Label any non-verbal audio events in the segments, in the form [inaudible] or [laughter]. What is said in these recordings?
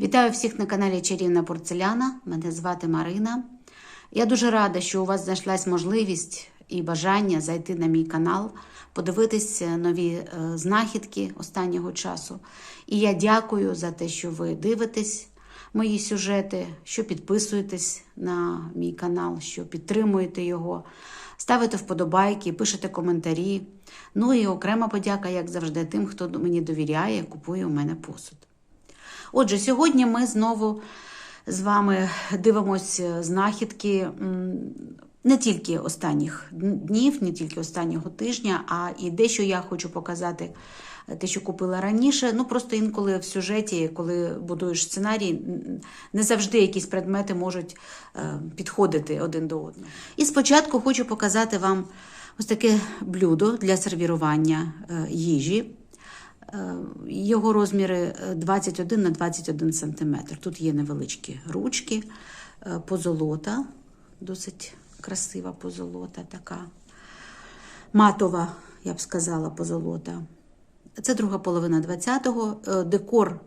Вітаю всіх на каналі Чарівна Порцеляна. Мене звати Марина. Я дуже рада, що у вас знайшлась можливість і бажання зайти на мій канал, подивитись нові е, знахідки останнього часу. І я дякую за те, що ви дивитесь мої сюжети, що підписуєтесь на мій канал, що підтримуєте його, ставите вподобайки, пишете коментарі. Ну і окрема подяка, як завжди, тим, хто мені довіряє, купує у мене посуд. Отже, сьогодні ми знову з вами дивимося знахідки не тільки останніх днів, не тільки останнього тижня, а і дещо я хочу показати, е, те, що купила раніше. Ну просто інколи в сюжеті, коли будуєш сценарій, не завжди якісь предмети можуть е, підходити один до одного. І спочатку хочу показати вам ось таке блюдо для сервірування е, їжі. Е, Його розміри е, 21 на 21 см. Тут є невеличкі ручки, е, позолота, досить красива позолота, така матова, я б сказала, позолота. Це друга половина 20-го. Е, Декор,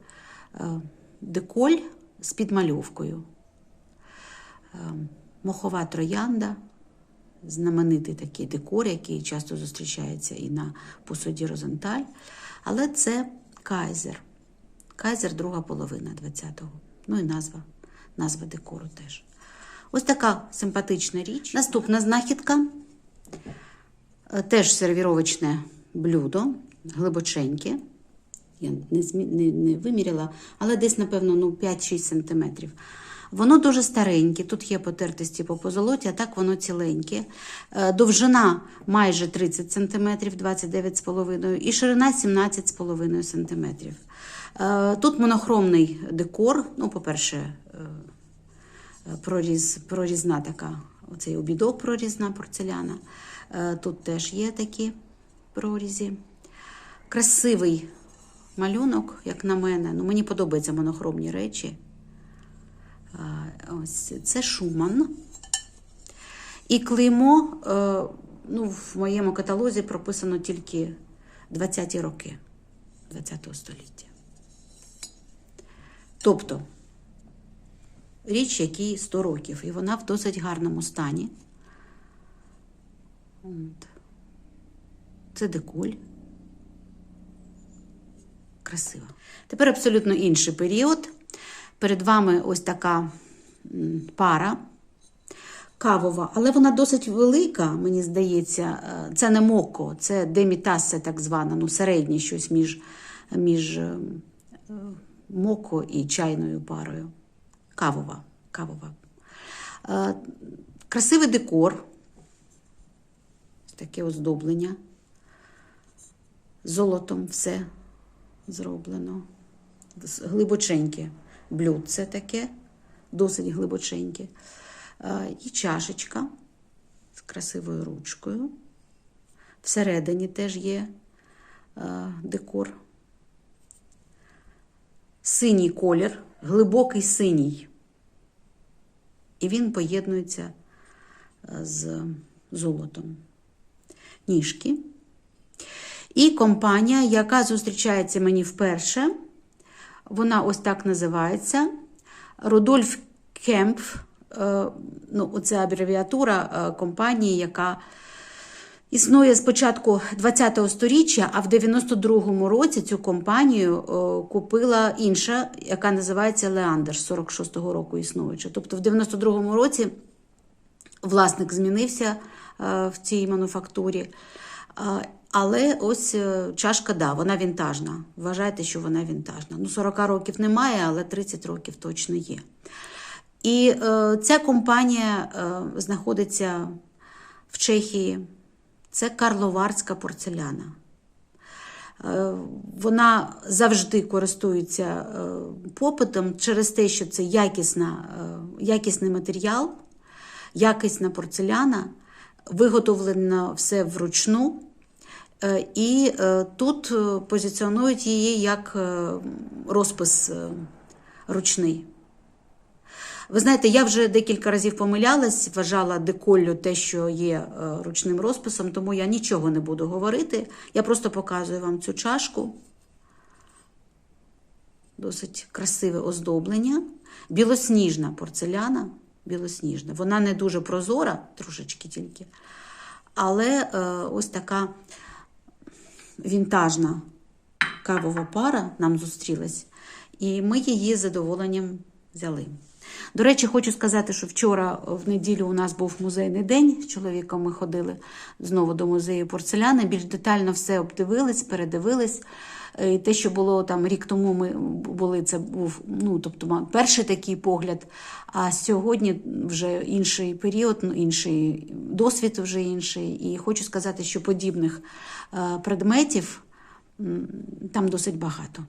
е, деколь з підмальовкою. Е, Мохова троянда, знаменитий такий декор, який часто зустрічається і на посуді Розенталь. Але це кайзер. Кайзер друга половина 20-го. Ну і назва, назва декору теж. Ось така симпатична річ. Наступна знахідка. Е, Теж сервіровочне блюдо, глибоченьке. Я не, не, не виміряла, але десь, напевно, ну, 5-6 см. Воно дуже стареньке, тут є потертості по позолоті, а так воно ціленьке. Е, Довжина майже 30 см, 29,5 і ширина 17,5 см. Е, Тут монохромний декор. Ну, по-перше, е, проріз, прорізна така, оцей обідок прорізна порцеляна. Тут теж є такі прорізі. Красивий малюнок, як на мене. Ну, мені подобаються монохромні речі. Ось це Шуман. І клеймо, е, ну, в моєму каталозі прописано тільки 20-ті роки 20-го століття. Тобто річ, якій 100 років, і вона в досить гарному стані. Це деколь. Красиво. Тепер абсолютно інший період. Перед вами ось така пара кавова, але вона досить велика, мені здається. Е, Це не моко, це демітасе, так звана, ну середнє щось між, між е, моко і чайною парою. Кавова. кавова. Е, Красивий декор, таке оздоблення. Золотом все зроблено. Глибоченьке блюдце таке, досить глибоченьке. Е, І чашечка з красивою ручкою. Всередині теж є е, декор. Синій колір, глибокий синій. І він поєднується е, з золотом. Ніжки. І компанія, яка зустрічається мені вперше, вона ось так називається. Рудольф Кемпф. е, Ну, це абревіатура е, компанії, яка існує з початку ХХ століття, а в 92-му році цю компанію е, купила інша, яка називається Леандер, з 46-го року існуюча. Тобто в 92-му році власник змінився в цій мануфактурі. Але ось е, чашка, да, вона вінтажна. Вважайте, що вона вінтажна. Ну, 40 років немає, але 30 років точно є. І е, ця компанія е, знаходиться в Чехії. Це Карловарська порцеляна. Е, Вона завжди користується е, попитом через те, що це якісна, якісний матеріал, якісна порцеляна, виготовлено все вручну. Е, І е, тут е, позиціонують її як розпис ручний. Ви знаєте, я вже декілька разів помилялась, вважала деколлю те, що є ручним розписом, тому я нічого не буду говорити. Я просто показую вам цю чашку. досить красиве оздоблення. Білосніжна порцеляна. Білосніжна. Вона не дуже прозора, трошечки тільки. Але ось така вінтажна кавова пара нам зустрілась, і ми її задоволенням взяли. До речі, хочу сказати, що вчора в неділю у нас був музейний день. З чоловіком ми ходили знову до музею порцеляни. Більш детально все обдивились, передивились. Е, І те, що було там рік тому, ми були, це був ну, тобто, перший такий погляд. А сьогодні вже інший період, ну, інший досвід вже інший. І хочу сказати, що подібних е, предметів там досить багато.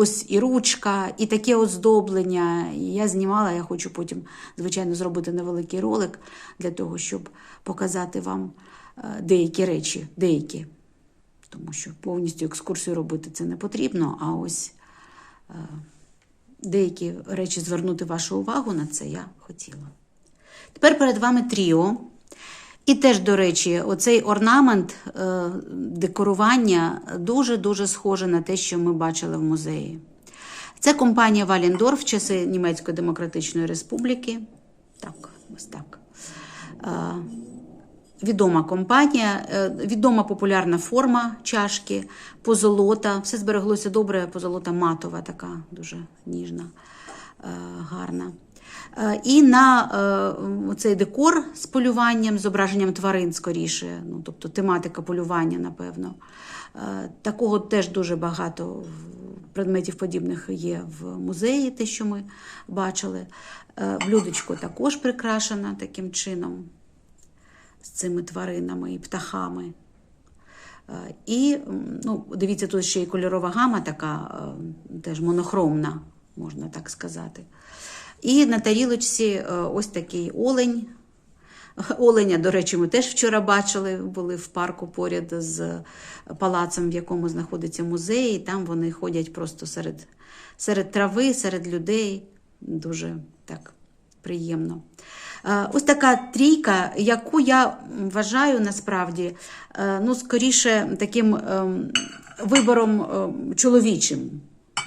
Ось і ручка, і таке оздоблення. Я знімала, я хочу потім, звичайно, зробити невеликий ролик для того, щоб показати вам е, деякі речі, деякі. Тому що повністю екскурсію робити це не потрібно, а ось е, деякі речі звернути вашу увагу на це я хотіла. Тепер перед вами тріо. І теж, до речі, оцей орнамент е, декорування дуже-дуже схоже на те, що ми бачили в музеї. Це компанія Валіндорф в часи Німецької Демократичної Республіки. Так, ось так. Е, Відома компанія, е, відома популярна форма чашки, позолота. Все збереглося добре, позолота матова, така дуже ніжна, гарна. Е, І на е, цей декор з полюванням, зображенням тварин скоріше, ну, тобто тематика полювання, напевно. Е, Такого теж дуже багато предметів подібних є в музеї, те, що ми бачили. Блюдечко також прикрашено таким чином з цими тваринами і птахами. І ну, дивіться, тут ще й кольорова гама така, теж монохромна, можна так сказати. І на тарілочці е, ось такий олень. Оленя, до речі, ми теж вчора бачили, були в парку поряд з палацем, в якому знаходиться музей. І там вони ходять просто серед, серед трави, серед людей. Дуже так приємно. Е, Ось така трійка, яку я вважаю насправді, е, ну, скоріше, таким ем, вибором ем, чоловічим,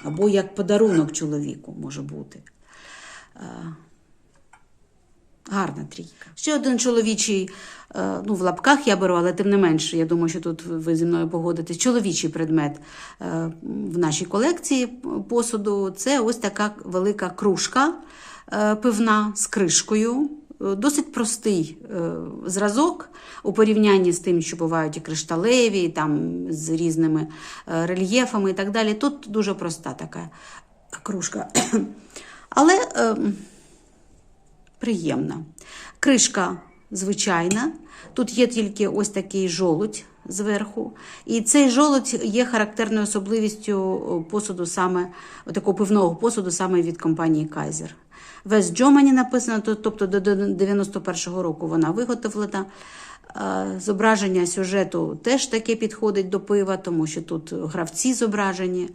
або як подарунок чоловіку може бути. Гарна трійка. Ще один чоловічий, е, ну в лапках я беру, але тим не менше, я думаю, що тут ви зі мною погодитесь. Чоловічий предмет е, в нашій колекції посуду це ось така велика кружка е, пивна з кришкою. Е, Досить простий е, зразок у порівнянні з тим, що бувають і кришталеві, і там з різними е, рельєфами і так далі. Тут дуже проста така кружка. Але е, приємна. Кришка звичайна. Тут є тільки ось такий жолудь зверху. І цей жолудь є характерною особливістю посуду саме такого пивного посуду саме від компанії Kaiser. Весь Джомані написано, тобто до 91-го року вона виготовлена. Е, Зображення сюжету теж таке підходить до пива, тому що тут гравці зображені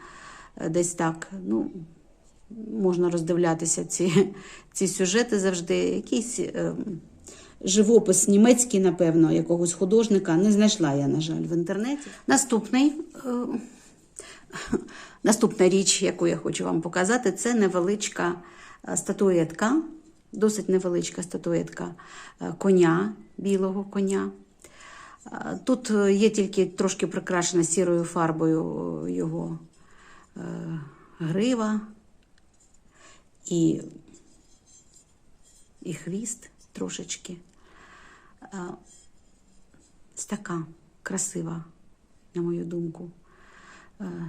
е, десь так. Ну, можна роздивлятися ці, ці сюжети завжди. Якийсь е, живопис німецький, напевно, якогось художника. Не знайшла я, на жаль, в інтернеті. Наступний. Е, Наступна річ, яку я хочу вам показати, це невеличка е, статуетка, досить невеличка статуетка е, коня, білого коня. Е, Тут є тільки трошки прикрашена сірою фарбою його грива і, і хвіст трошечки. Ось така красива, на мою думку,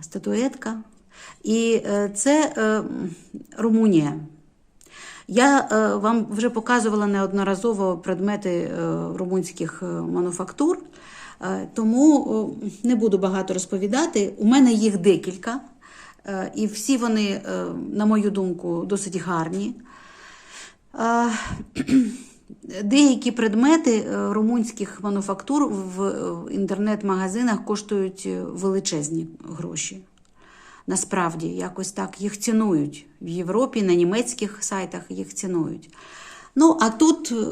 статуетка. І е, це е, Румунія. Я е, вам вже показувала неодноразово предмети румунських мануфактур, тому не буду багато розповідати. У мене їх декілька, і всі вони, е, на мою думку, досить гарні. Е, [clears throat] Деякі предмети е, румунських мануфактур в е, інтернет-магазинах коштують е, величезні гроші. Насправді, якось так їх цінують. В Європі, на німецьких сайтах їх цінують. Ну, а тут, е,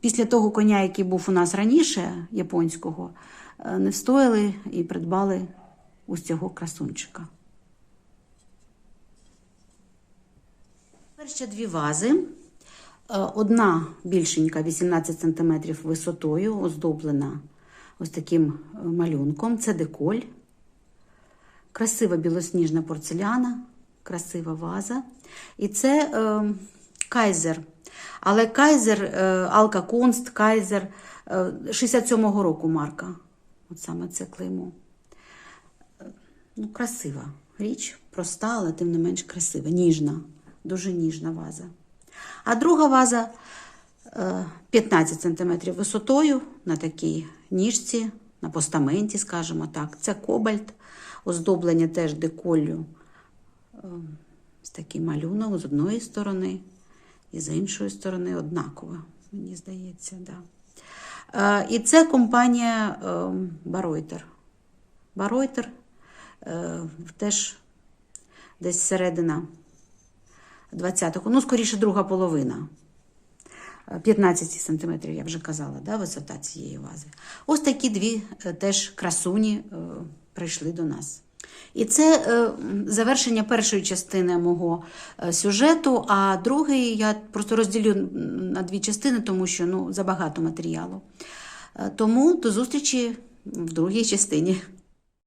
після того коня, який був у нас раніше, японського, е, не встояли і придбали ось цього красунчика. Ще дві вази. Е, Одна більшенька, 18 см висотою, оздоблена ось таким е, малюнком. Це деколь. Красива білосніжна порцеляна, красива ваза. І це е, кайзер. Але кайзер, е, Алка Кунст, кайзер е, 67-го року марка. От саме це клеймо. Е, Ну, красива річ, проста, але тим не менш красива, ніжна, дуже ніжна ваза. А друга ваза е, 15 см висотою на такій ніжці, на постаменті, скажімо так. Це кобальт, оздоблення теж деколлю. Е, Ось такий малюнок з одної сторони і з іншої сторони однаково, мені здається. Да. Е, І це компанія е, Баройтер. Баройтер е, теж десь середина 20-го, ну, скоріше, друга половина. Е, 15 сантиметрів, я вже казала, да, висота цієї вази. Ось такі дві е, теж красуні е, прийшли до нас. І це е, завершення першої частини мого е, сюжету, а другий я просто розділю на дві частини, тому що ну, забагато матеріалу. Е, Тому до зустрічі в другій частині.